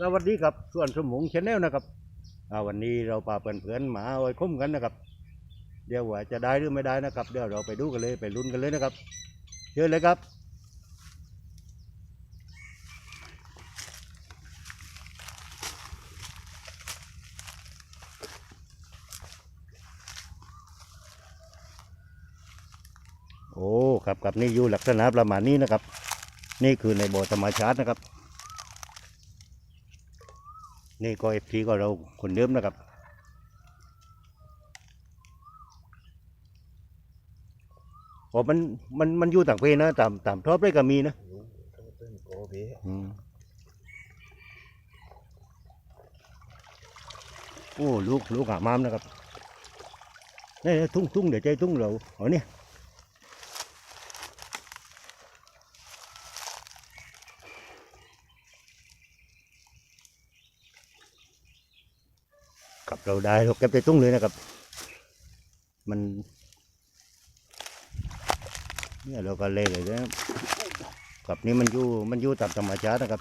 สวัสดีครับส่วนสมุงชแนลนะครับวันนี้เราพาเพื่อนๆมาเอาไว้คุ้มกันนะครับ เดี๋ยวว่าจะได้หรือไม่ได้นะครับ เดี๋ยวเราไปดูกันเลยไปลุ้นกันเลยนะครับเชิญเลยครับโอ้ครับครับนี่อยู่ลักษณะประมาณนี้นะครับ นี่คือในบ่อธรรมชาตินะครับ นี่ก็เอฟซีก็เราคนเดิมนะครับ โอ้มันมันมันอยู่ต่างเพนะตามตามทอบได้ก็มีนะอืมโอ้ลูกลูกหามามนะครับนี่นี่ทุ่งทุ่งเดี๋ยวใจทุ่งเราเอาเนี่ย เราได้เราเก็บใจทุ่งเลยนะครับ มันเนี่ยเราก็เล่เลยนะกับนี่มันอยู่มันอยู่ตามธรรมชาตินะครับ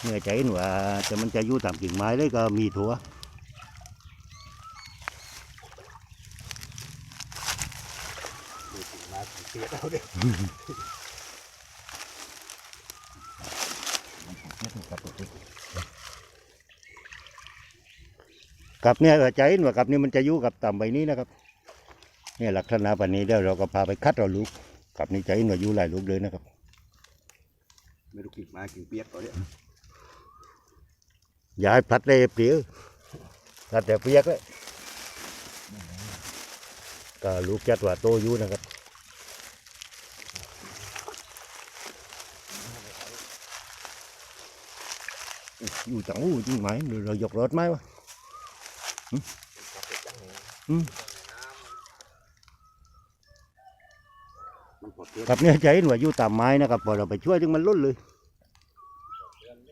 เมื่อใจเห็นว่าจะมันจะอยู่ตามกิ่งไม้เลยก็มีถั่วดูสิมาสิเสียเอาเด้ กับเนี่ยเออใจเห็นว่ากับนี่มันจะอยู่กับต่ำใบนี้นะครับเนี่ยลักษณะแบบนี้เดี๋ยวเราก็พาไปคัดเอาลูกกับนี่ใจเห็นว่าอยู่หลายลูกเลยนะครับ ไม่รู้กิ่งมากิ่งเปียกตัวเนี้ยอย่าให้พลัดเลยเปลี่ยวพลัดแต่เปียกเลยก็ลูกจัดว่าโตอยู่นะครับอุ๊ยอยู่จังอู้จริงไหมเดี๋ยวเรายกรถไหมวะ ครับเนี่ยใจเห็นว่าอยู่ตามไม้นะครับพอเราไปช่วยถึงมันล้นเลย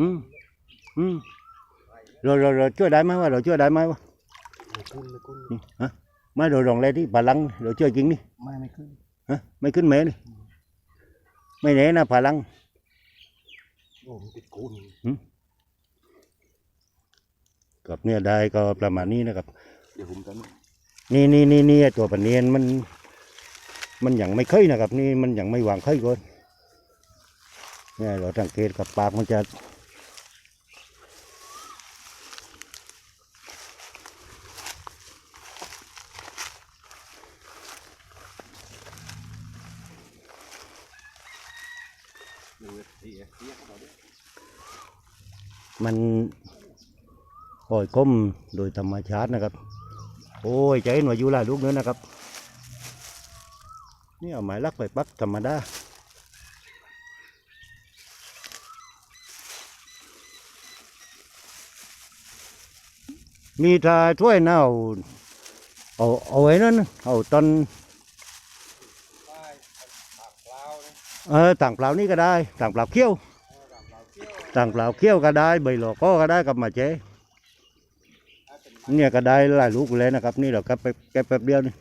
อืมอืมเราเราเราช่วยได้ไหมวะเราช่วยได้ไหมวะไม่ขึ้นไม่ขึ้นนี่ฮะไม่เราลองเลยที่พลังเราช่วยจริงนี่ไม่ไม่ขึ้นฮะไม่ขึ้นแม่นี่ไม่แน่นะพลังโอ้มันติดกูน กับเนี่ยได้ก็ประมาณนี้นะครับ เดี๋ยวผมจะนี่นี่นี่นี่ไอ้ตัวปะเนียนมัน มันยังไม่เคยนะครับ นี่มันยังไม่วางเคยก่อนเนี่ยเราสังเกตกับปากมันจะดูเตี้ยเตี้ยตัวเนี้ยมัน ปล่อยก้มโดยธรรมชาตินะครับ โอ้ยใจหนว่อยู่ลาลูกเนื้อนะครับ นี่เอาไม้ลักไปปักธรรมดามีทาถ้วยเน่าเอาเอาไว้นั่นเอาตอนเออต่างเปล่านี่ก็ได้ต่างเปล่าเขี้ยวต่างเปล่าเขี้ยวก็ได้ใบหลอกก็ก็ได้กับมาเจ เนี่ยก็ได้หลายลูกเลยนะครับ นี่เราก็ไปแค่แป๊บเดียวนี่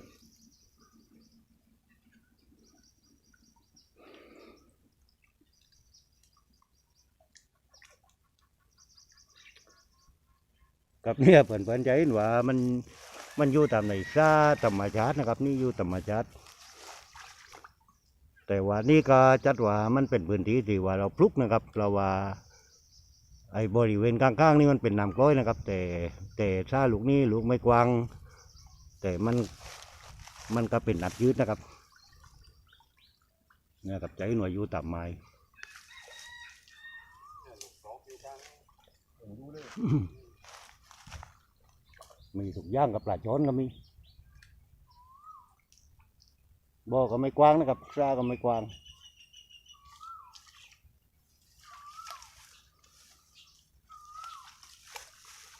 กับเนี่ยเพื่อนๆใจเห็นว่ามันมันอยู่ตามในซาธรรมชาตินะครับ นี่อยู่ธรรมชาติแต่ว่านี่ก็จัดว่ามันเป็นพื้นที่ที่ว่าเราปลุกนะครับเราว่า ไอ้บริเวณข้างๆนี่มันเป็นน้ำกล้อยนะครับ แต่แต่ถ้าลูกนี้ลูกไม่กว้าง แต่มันมันก็เป็นนัดยืดนะครับเนี่ยกับใจหน่วยอยู่ต่ำไม้มีทุกย่างกับปลาช้อนก็มีบ่อก็ไม่กว้างนะครับซาก็ไม่กว้าง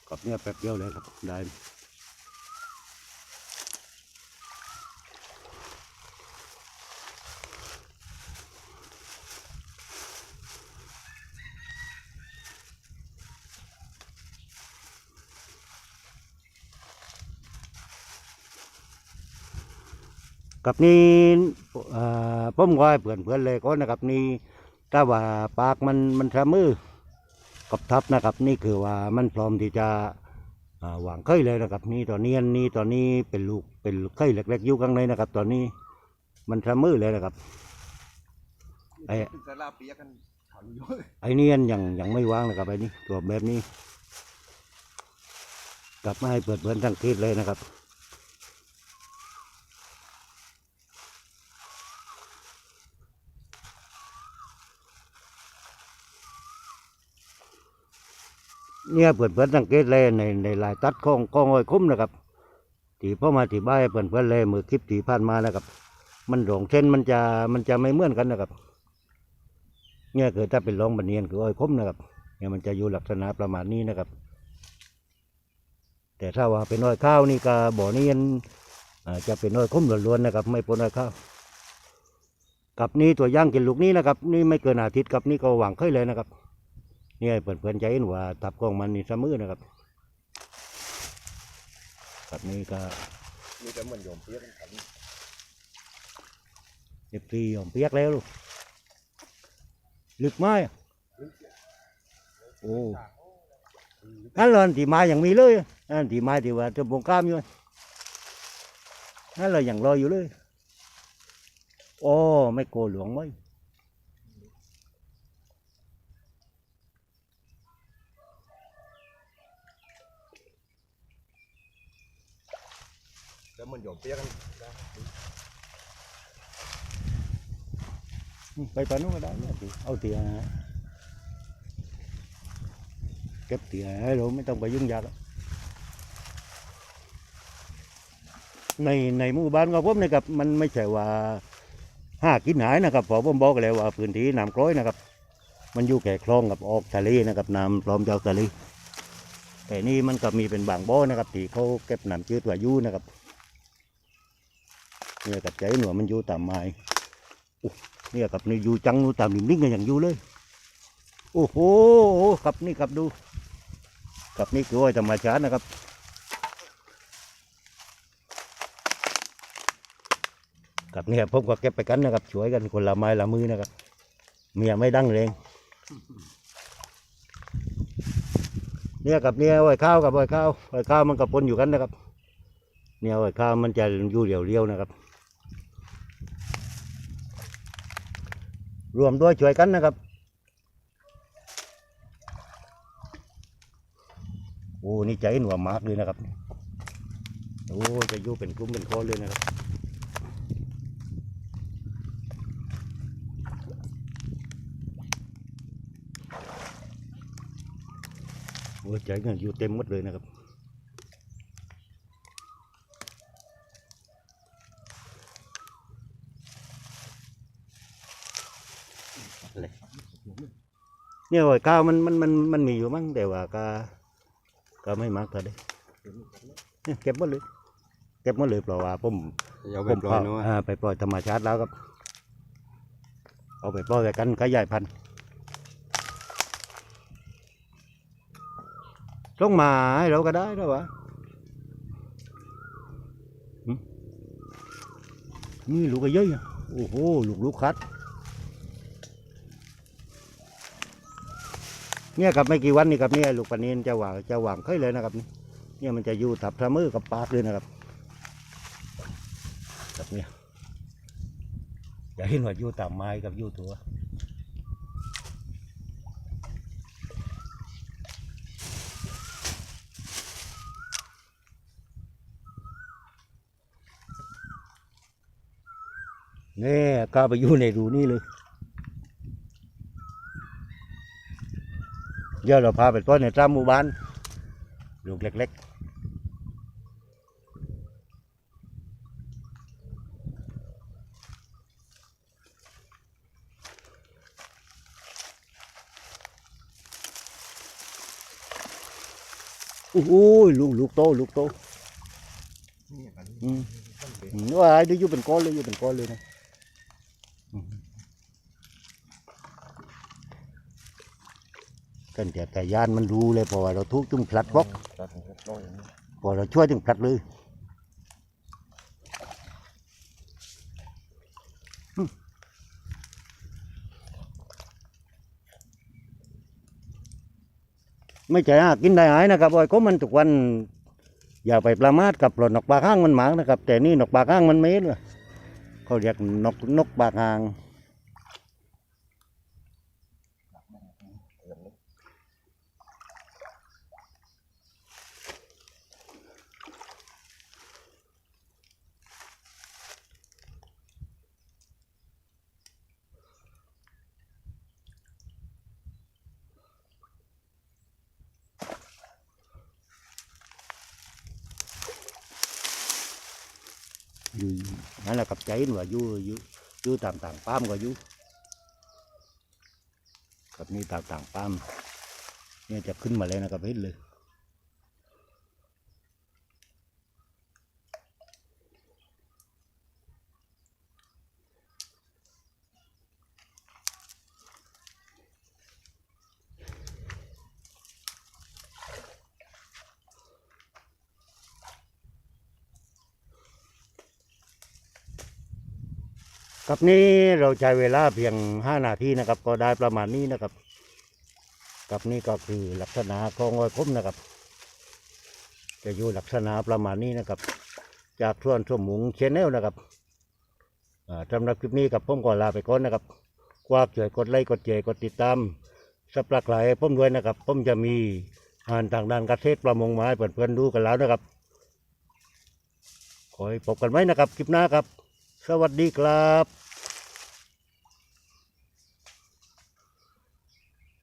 กับเนี่ยแป๊บเดียวเลยครับได้กับนี่เอ่อผมก็ให้เพื่อนเพื่อนเลยก็นะครับนี่ถ้าว่าปากมันมันทะมือ กับทับนะครับ นี่คือว่ามันพร้อมที่จะอ่าวางไข่เลยนะครับ นี่ตอนนี้นี่ตอนนี้เป็นลูกเป็นไข่เล็กๆอยู่ข้างในนะครับ ตอนนี้มันทะมือเลยนะครับไอ้เปียกันขาลุยไอ้นี่ยังยังไม่วางนะครับไอ้นี่ตัวแบบนี้กลับมาให้เปิดเผยทั้งคิดเลยนะครับ เนี่ยเปิดเผยสังเกตเลยในในลายตัดของกองอ้อยคุ้มนะครับที่พ่อมาที่บ้านเปิดเผยเลยมือคลิปที่ผ่านมานะครับ มันหลงเส้นมันจะมันจะไม่เหมือนกันนะครับ เนี่ยคือถ้าเป็นรองบันเนียนคืออ้อยคมนะครับเนี่ยมันจะอยู่ลักษณะประมาณนี้นะครับ แต่ถ้าว่าเป็นอ้อยข้าวนี่ก็บ่อนียนจะเป็นอ้อยคมล้วนๆนะครับ ไม่ปนอ้อยข้าวกับนี่ตัวย่างกินลูกนี้นะครับ นี่ไม่เกินอาทิตย์กับนี่ก็หวังเคยเลยนะครับ เนี่ยเพื่อนๆใจเห็นว่าทับกองมันนี่เสมอนะครับกับนี่ก็มีแต่เหมือนโยมเปียกันขันเรียบรียอมเปียกแล้วลูกลึกไหมอะโอ้นั่นเลยที่มาอย่างมีเลยนั่นที่มาที่ว่าจะบงกล้ามอยู่นั่นเลยอย่างลอยอยู่เลยโอ้ไม่โกลัวหลวงไหม แต่เหมือนโยมเปียกันไปปานนู้นก็ได้เนี่ยสิเอาเตียเก็บเตียให้เราไม่ต้องไปยุ่งยากในในหมู่บ้านของผมนะครับมันไม่ใช่ว่าห้ากินหายนะครับพอผมบอกแล้วว่าพื้นที่น้ำกร้อยนะครับ มันอยู่แก่คลองกับออกทะเลนะครับน้ำพร้อมจะออกทะเลแต่นี่มันก็มีเป็นบางบ่อนะครับที่เขาเก็บน้ำจืดไว้อยู่นะครับ เนี่ยกับใจหนูมันอยู่ตามไม้เนี่ยกับนี่อยู่จังนู่นตามริมนิ่งกันอย่างอยู่เลย โอ้โหครับนี่ครับดูกับนี่คืออ้อยธรรมชาตินะครับกับเนี่ยผมก็เก็บไปกันนะครับช่วยกันคนละไม้ละมือนะครับ เมียไม่ดังเรงเนี่ยกับเนี่ยอ้อยข้าวกับอ้อยข้าวอ้อยข้าวมันกับปนอยู่กันนะครับ เนี่ยอ้อยข้าวมันจะอยู่เรียวๆนะครับ รวมด้วยช่วยกันนะครับโอ้นี่ใจหนัวมากเลยนะครับโอ้จะอยู่เป็นกลุ่มเป็นคนเลยนะครับโอ้ใจเนี่ยอยู่เต็มหมดเลยนะครับ เนี่ยหอยข้าวมันมันมันมันมีอยู่มั้งแต่ว่าก็ก็ไม่มากเท่าใดเนี่ยเก็บหมดเลยเก็บหมดเลยเพราะว่าผมเอาผไปมปล่อยเนาะอ่าไปปล่อยธรรมชาติแล้วครับ เอาไปปล่อยกันขยายพันธุ์ต้องมาให้เราก็ได้แล้ววะหึนี่ลูกก็เยอะอะโอ้โหลูกลูกคัด เนี่ยกับไม่กี่วันนี่ครับเนี่ยลูกปลานีนจะหว่างจะหวางค่อยเลยนะครับนี่เนี่ยมันจะอยู่ทับทะมือกับปากเลยนะครับแบบเนี้ยอย่าเห็นว่าอยู่ตามไม้กับอยู่ตัวเนี่ยก็ไปอยู่ในรูนี่เลย เดี๋ยวเราพาไปต้นในตามหมู่บ้านลูกเล็กๆโอ้โหลูกลูกโตลูกโตนี่กันอืมว่าไอ้เดี๋ยวอยู่เป็นก้อนเลยอยู่เป็นก้อนเลยนะอืม กันแต่แต่ยานมันรู้เลยเพราะว่าเราทุกจุ่มพลัดบล็อกพ่อยอย่างนี้พอเราช่วยถึงพลัดเลยไม่ใช่หากินได้หายนะครับอ้อยก็มันทุกวัน อย่าไปประมาทกับปลดนกปลาข้างมันหมากนะครับ แต่นี่นกปลาข้างมันไม่เลยเขาเรียกนกนกปลาข้าง อยู่นั่นแหละกับใจว่าอยู่อยู่อยู่ต่างต่างป้ามก็อยู่กับนี่ต่างต่างป้ามเนี่ยจะขึ้นมาแล้วนะครับเห็นเลย กับนี้เราใช้เวลาเพียงห้านาทีนะครับ ก็ได้ประมาณนี้นะครับกับนี่ก็คือลักษณะของอ้อยคมนะครับ จะอยู่ลักษณะประมาณนี้นะครับ จากส่วนสมหมุงเชนแนลนะครับสำหรับคลิปนี้กับผมก็ลาไปก่อนนะครับกวากช่วยกดไลค์กดแชร์กดติดตามสับปลักหลายผมด้วยนะครับผมจะมีอ่านทางด้านเกษตรประมงมาให้เพื่อนๆดูกันแล้วนะครับขอให้พบกันไว้นะครับ คลิปหน้าครับ สวัสดีครับ